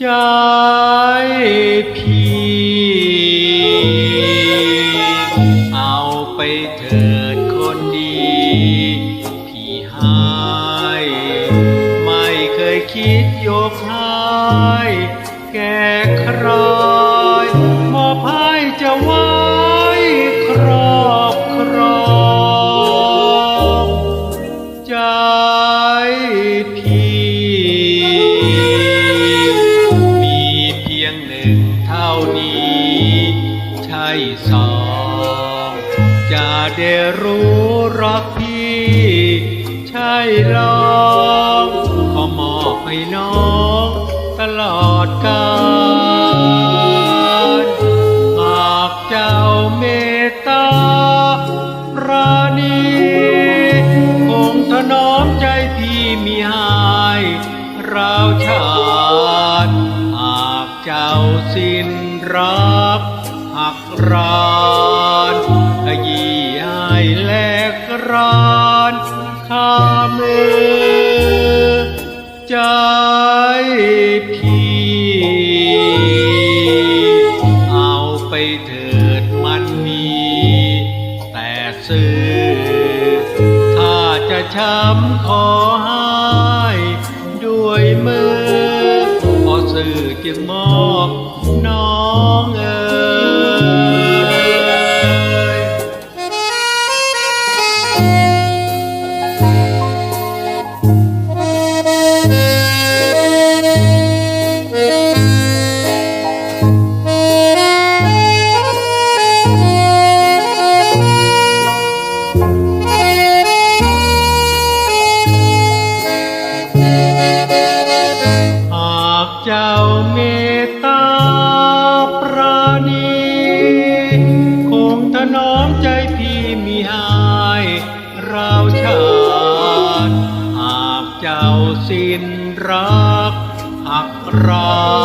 ใจพี่เอาไปเถิดคนดี พี่หายไม่เคยคิดโยกใายแก่ใคร สองจะได้รู้รักพี่ใช่ลองขอมอบให้น้องตลอดกาลหากเจ้าเมตตาราณีคงถนอมใจพี่มีหายราวชาติหากเจ้าสิ้นรัก รานยี้ให้แลกรานข้ามือใจพี่ เอาไปเถิดมันมี แต่ซื้อ ถ้าจะช้ำขอให้ด้วยมือพอสื่อจึงมอบน้องเอ๋ เจ้าเมตตาปราณีคงถนอมใจพี่มีหายราชาติหากเจ้าสิ้นรักหักรา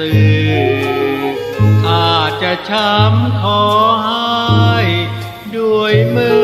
แต่อ ถ้าจะช้ำขอให้ด้วยมือ